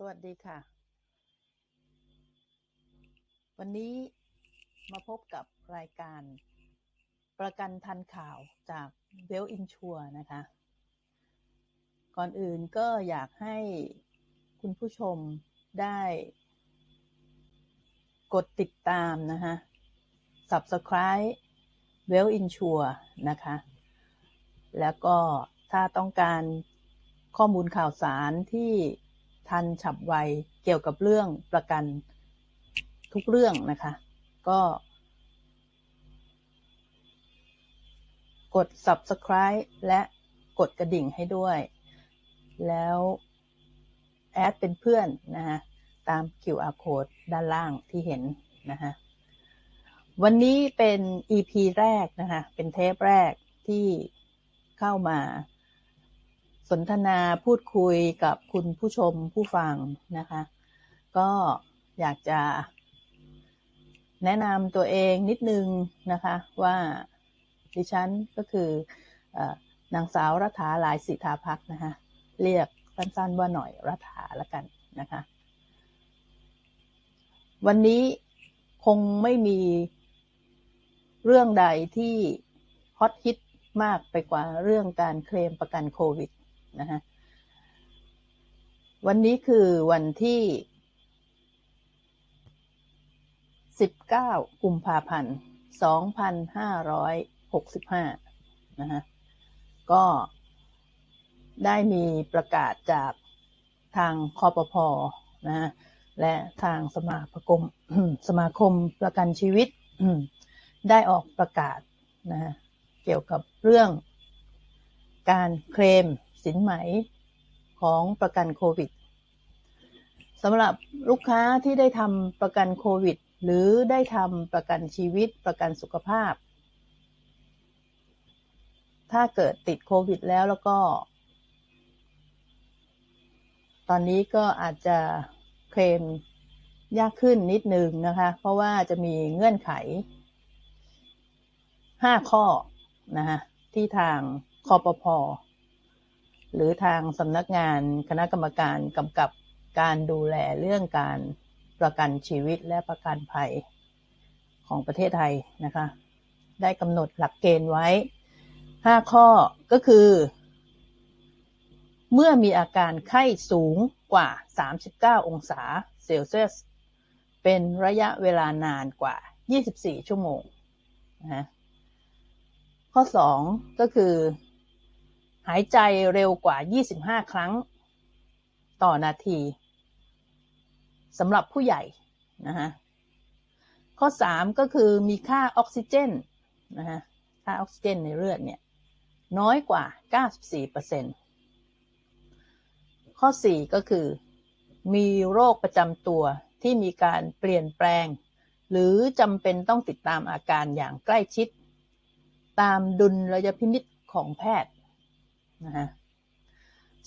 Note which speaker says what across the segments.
Speaker 1: สวัสดีค่ะ วันนี้มาพบกับรายการประกันทันข่าวจากเวลอินชัวนะคะ ก่อนอื่นก็อยากให้คุณผู้ชมได้ กดติดตามนะคะ subscribe well insure นะคะ แล้วก็ถ้าต้องการข้อมูลข่าวสารที่ ทันฉับไวเกี่ยวกับเรื่องประกันทุกเรื่องนะคะ ก็ กด subscribe และกดกระดิ่งให้ด้วย แล้วแอดเป็นเพื่อนนะฮะตาม QR code ด้านล่างที่เห็นนะฮะวันนี้เป็น EP แรกนะคะ เป็นเทปแรกที่เข้ามา สนทนาพูดคุยกับคุณผู้ชมผู้ฟังนะคะ ก็อยากจะแนะนำตัวเองนิดนึงนะคะว่าดิฉันก็คืออนางสาวรัฐาหลายสิทธาพักนะคะเรียกสั้นๆว่าหน่อยรัฐาละกันนะคะวันนี้คงไม่มีเรื่องใดที่ฮอตฮิตมากไปกว่าเรื่องการเคลมประกันโควิด นะฮะวันนี้คือวันที่ 19 กุมภาพันธ์ 2565 นะฮะก็ได้มีประกาศจากทางคอปพอนะฮะและทางสมาคมสมาคมประกันชีวิตได้ออกประกาศนะฮะเกี่ยวกับเรื่องการเคลม สินไหมของประกันโควิดสำหรับลูกค้าที่ได้ทำประกันโควิด หรือได้ทำประกันชีวิตประกันสุขภาพ ถ้าเกิดติดโควิดแล้วแล้วก็ ตอนนี้ก็อาจจะเคลมยากขึ้นนิดนึงนะคะ เพราะว่าจะมีเงื่อนไข 5 ข้อนะคะที่ทางคอปพอ หรือทางสำนักงานคณะกรรมการกำกับการดูแลเรื่องการประกันชีวิตและประกันภัยของประเทศไทยนะคะ ได้กำหนดหลักเกณฑ์ไว้ 5 ข้อก็คือ เมื่อมีอาการไข้สูงกว่า 39 องศาเซลเซียส เป็นระยะเวลานานกว่า 24 ชั่วโมงนะข้อ 2 ก็คือ หายใจเร็วกว่า 25 ครั้ง ต่อนาทีสำหรับผู้ใหญ่นะฮะข้อ 3 ก็คือมีค่าออกซิเจนนะฮะค่าออกซิเจนในเลือดเนี่ยน้อยกว่า 94%ข้อ 4 ก็คือ มีโรคประจำตัวที่มีการเปลี่ยนแปลง หรือจำเป็นต้องติดตามอาการอย่างใกล้ชิด ตามดุลระยะพินิษของแพทย์ นะฮะ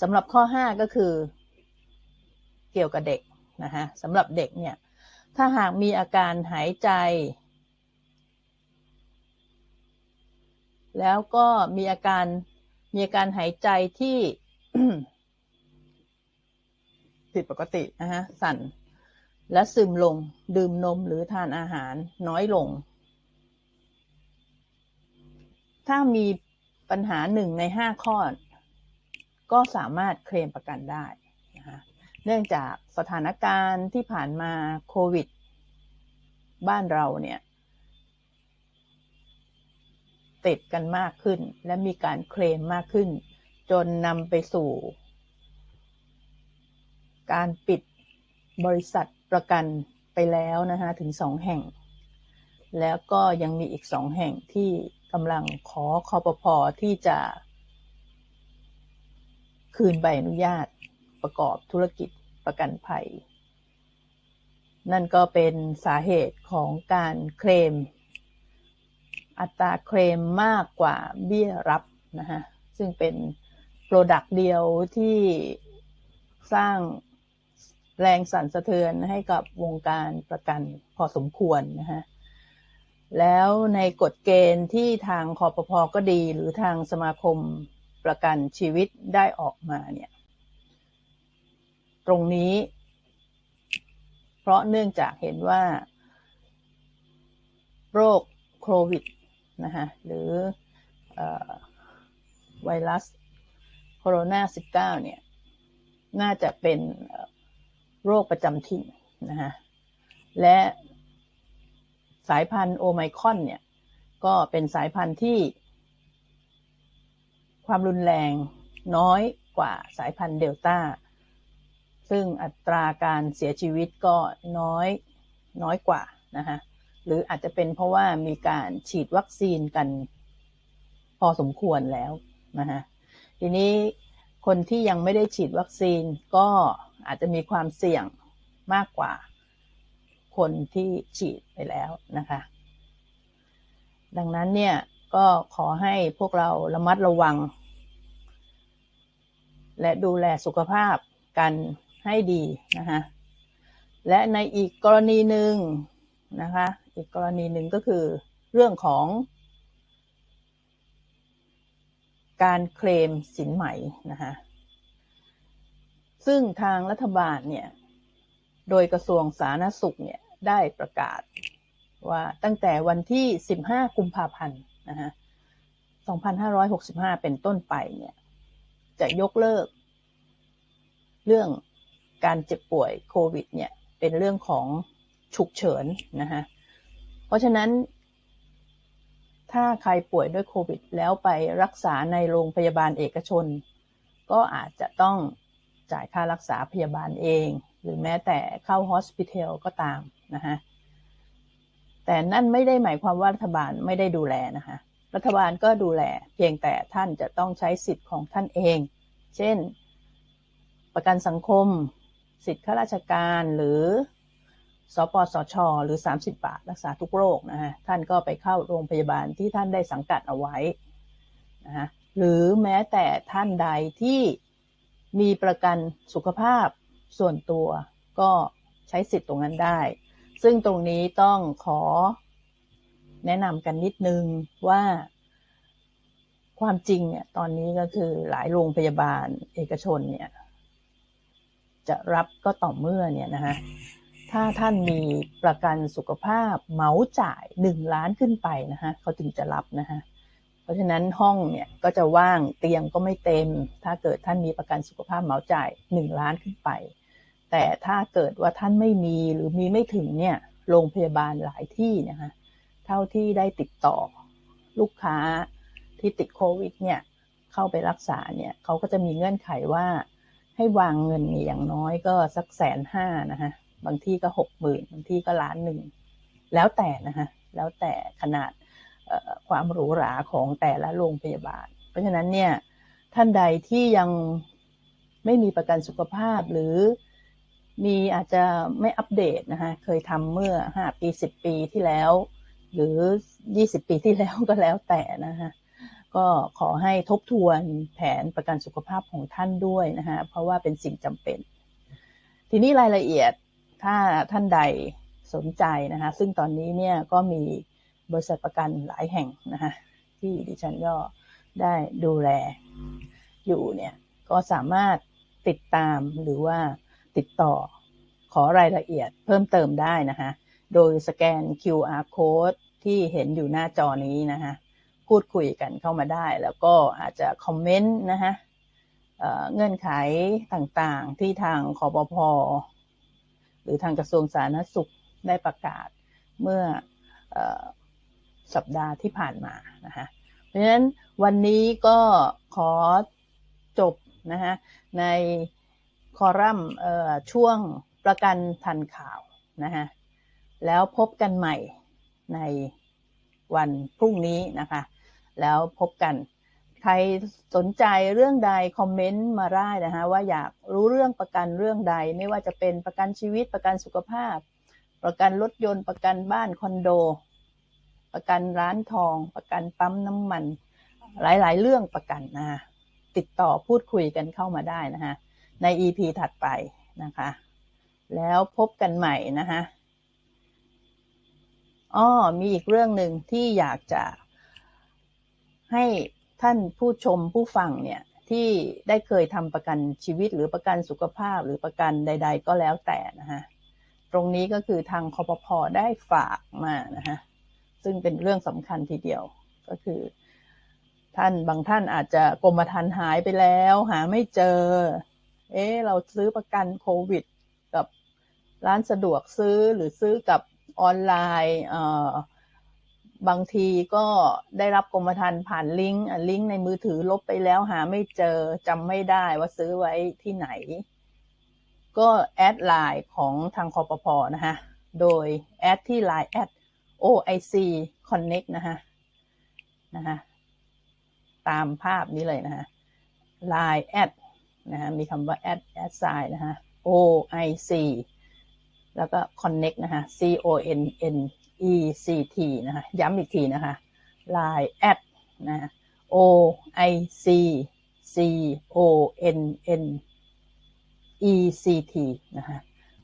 Speaker 1: สำหรับข้อ 5 ก็คือ เกี่ยวกับเด็กนะฮะสำหรับเด็กเนี่ย ถ้าหากมีอาการหายใจ แล้วก็มีอาการมีอาการหายใจที่ผิดปกตินะฮะสั่น และซึมลงดื่มนมหรือทานอาหารน้อยลง ถ้ามี ปัญหาหนึ่งในห้าข้อ ก็สามารถเคลมประกันได้นะคะเนื่องจากสถานการณ์ที่ผ่านมาโควิด บ้านเราเนี่ยติดกันมากขึ้น และมีการเคลมมากขึ้น จนนำไปสู่ การปิดบริษัทประกันไปแล้วนะคะถึงสองแห่ง แล้วก็ยังมีอีกสองแห่งที่ กำลังขอคอปพอที่จะ คืนใบอนุญาตประกอบธุรกิจประกันภัย นั่นก็เป็นสาเหตุของการเคลม อัตราเคลมมากกว่าเบี้ยรับนะฮะซึ่งเป็นโปรดักต์เดียวที่สร้างแรงสั่นสะเทือนให้กับวงการประกันพอสมควรนะฮะ แล้วในกฎเกณฑ์ที่ทางคอปพอก็ดี หรือทางสมาคมประกันชีวิตได้ออกมาเนี่ย ตรงนี้ เพราะเนื่องจากเห็นว่า โรคโควิดนะคะหรือออไวรัสโคโรนา19เนี่ย น่าจะเป็นโรคประจำถิ่นนะคะและ สายพันธุ์โอไมครอนเนี่ย ก็เป็นสายพันธุ์ที่ ความรุนแรงน้อยกว่าสายพันธุ์เดลต้า ซึ่งอัตราการเสียชีวิตก็น้อยน้อยกว่านะคะหรืออาจจะเป็นเพราะว่ามีการฉีดวัคซีนกันพอสมควรแล้วนะคะทีนี้คนที่ยังไม่ได้ฉีดวัคซีนก็อาจจะมีความเสี่ยงมากกว่า คนที่ฉีดไปแล้วนะคะ ดังนั้นเนี่ยก็ขอให้พวกเราระมัดระวัง และดูแลสุขภาพกันให้ดีนะคะและในอีกกรณีหนึ่งนะคะ อีกกรณีหนึ่งก็คือเรื่องของ การเคลมสินไหม่นะคะซึ่งทางรัฐบาลเนี่ย โดยกระทรวงสาธารณสุขเนี่ย ได้ประกาศว่าตั้งแต่วันที่ 15 กุมภาพันธ์นะฮะ2565 เป็นต้นไปเนี่ยจะยกเลิก เรื่องการเจ็บป่วยโควิดเนี่ยเป็นเรื่องของฉุกเฉินนะฮะเพราะฉะนั้น ถ้าใครป่วยด้วยโควิด แล้วไปรักษาในโรงพยาบาลเอกชน ก็อาจจะต้องจ่ายค่ารักษาพยาบาลเอง หรือแม้แต่เข้าฮอสพิทอลก็ตาม นะฮะแต่นั่นไม่ได้หมายความว่ารัฐบาลไม่ได้ดูแลนะคะรัฐบาลก็ดูแล เพียงแต่ท่านจะต้องใช้สิทธิ์ของท่านเอง เช่น ประกันสังคม สิทธิข้าราชการหรือสปสช หรือ 30 บาท รักษาทุกโรคนะฮะท่านก็ไปเข้าโรงพยาบาลที่ท่านได้สังกัดเอาไว้นะฮะหรือแม้แต่ท่านใดที่มีประกันสุขภาพส่วนตัวก็ใช้สิทธิ์ตรงนั้นได้ ซึ่งตรงนี้ต้องขอแนะนำกันนิดนึงว่าความจริงเนี่ยตอนนี้ก็คือหลายโรงพยาบาลเอกชนเนี่ย จะรับก็ต่อเมื่อเนี่ยนะฮะถ้าท่านมีประกันสุขภาพเหมาจ่ายหนึ่งล้านขึ้นไปนะฮะเขาถึงจะรับนะฮะเพราะฉะนั้นห้องเนี่ยก็จะว่างเตียงก็ไม่เต็ม ถ้าเกิดท่านมีประกันสุขภาพเหมาจ่ายหนึ่งล้านขึ้นไป แต่ถ้าเกิดว่าท่านไม่มีหรือมีไม่ถึงเนี่ยโรงพยาบาลหลายที่นะคะเท่าที่ได้ติดต่อลูกค้าที่ติดโควิดเนี่ยเข้าไปรักษาเนี่ยเขาก็จะมีเงื่อนไขว่าให้วางเงินอย่างน้อยก็สักแสนห้านะคะบางที่ก็หกหมื่นบางที่ก็ล้านหนึ่งแล้วแต่นะคะแล้วแต่ขนาดความหรูหราของแต่ละโรงพยาบาล เพราะฉะนั้นเนี่ยท่านใดที่ยังไม่มีประกันสุขภาพหรือ มีอาจจะไม่อัปเดตนะคะ เคยทำเมื่อ 5 ปี 10 ปีที่แล้ว หรือ 20 ปีที่แล้วก็แล้วแต่นะคะก็ขอให้ทบทวนแผนประกันสุขภาพของท่านด้วยนะคะเพราะว่าเป็นสิ่งจำเป็น ทีนี้รายละเอียดถ้าท่านใดสนใจนะคะซึ่งตอนนี้เนี่ยก็มีบริษัทประกันหลายแห่งนะคะที่ดิฉันก็ได้ดูแลอยู่เนี่ยก็สามารถติดตามหรือว่า ติดต่อ ขอรายละเอียดเพิ่มเติมได้นะคะโดยสแกน QR code ที่เห็นอยู่หน้าจอนี้นะคะพูดคุยกันเข้ามาได้ แล้วก็อาจจะคอมเมนต์นะคะเงื่อนไขต่างๆที่ทางคอปพอหรือทางกระทรวงสาธารณสุขได้ประกาศเมื่อสัปดาห์ที่ผ่านมานะคะเพราะฉะนั้นวันนี้ก็ขอจบนะคะใน คอรัมน์ช่วงประกันทันข่าวนะคะแล้วพบกันใหม่ในวันพรุ่งนี้นะคะ แล้วพบกัน ใครสนใจเรื่องใดคอมเมนต์มาได้นะคะว่าอยากรู้เรื่องประกันเรื่องใด ไม่ว่าจะเป็นประกันชีวิตประกันสุขภาพ ประกันรถยนต์ประกันบ้านคอนโด ประกันร้านทอง ประกันปั๊มน้ำมัน หลายๆ เรื่องประกันนะติดต่อพูดคุยกันเข้ามาได้นะคะ ใน EP ถัดไปนะคะ แล้วพบกันใหม่นะคะอ้อมีอีกเรื่องหนึ่งที่อยากจะให้ท่านผู้ชมผู้ฟังเนี่ยที่ได้เคยทำประกันชีวิตหรือประกันสุขภาพหรือประกันใด ๆ ก็แล้วแต่นะฮะตรงนี้ก็คือทางคอปพอได้ฝากมานะฮะซึ่งเป็นเรื่องสำคัญทีเดียวก็คือ ท่านบางท่านอาจจะกรมธรรม์หายไปแล้ว หาไม่เจอ เอ๊เราซื้อประกันโควิด กับร้านสะดวกซื้อหรือซื้อกับออนไลน์เอ่อบางทีก็ได้รับกรมธรรม์ผ่านลิงก์ลิงก์ในมือถือลบไปแล้วหาไม่เจอจำไม่ได้ว่าซื้อไว้ที่ไหน ก็แอดไลน์ของทางคอปพอนะฮะโดยแอดที่ไลน์แอด OIC Connect นะฮะนะฮะตามภาพนี้เลยนะฮะ Line แอด นะฮะมีคำว่าแอดแอดไซน์นะฮะ OIC แล้วก็ Connect นะฮะ C O N N E C T นะฮะย้ำอีกทีนะคะ Line แอดนะฮะ OIC C O N N ECT นะฮะ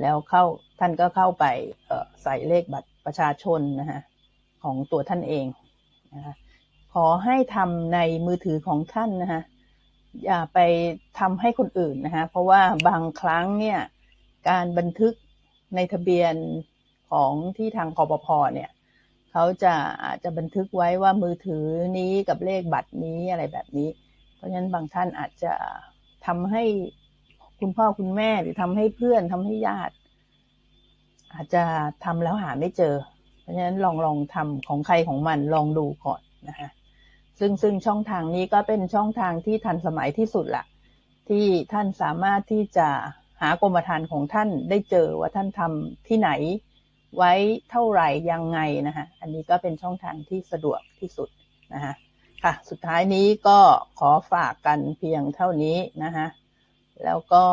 Speaker 1: แล้วเข้าท่านก็เข้าไปใส่เลขบัตรประชาชนนะฮะของตัวท่านเองนะฮะขอให้ทำในมือถือของท่านนะฮะ อย่าไปทำให้คนอื่นนะฮะเพราะว่าบางครั้งเนี่ยการบันทึกในทะเบียนของที่ทางคอปพอเนี่ยเขาจะอาจจะบันทึกไว้ว่ามือถือนี้กับเลขบัตรนี้อะไรแบบนี้ เพราะฉะนั้นบางท่านอาจจะทำให้คุณพ่อคุณแม่หรือทำให้เพื่อนทำให้ญาติ อาจจะทำแล้วหาไม่เจอ เพราะฉะนั้นลองลองทำของใครของมันลองดูก่อนนะคะ ซึ่งซึ่งช่องทางนี้ก็เป็นช่องทางที่ทันสมัยที่สุดละที่ท่านสามารถที่จะหากรมธรรม์ของท่านได้เจอว่าท่านทำที่ไหน ไว้เท่าไหร่ยังไงนะคะอันนี้ก็เป็นช่องทางที่สะดวกที่สุดนะคะค่ะสุดท้ายนี้ก็ขอฝากกันเพียงเท่านี้นะคะแล้วก็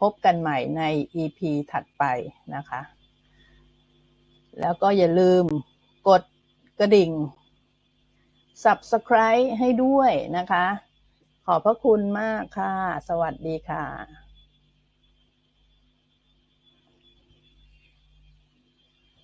Speaker 1: พบกันใหม่ใน EP ถัดไปนะคะ แล้วก็อย่าลืมกดกระดิ่ง Subscribe ให้ด้วยนะคะ ขอบพระคุณมากค่ะ สวัสดีค่ะ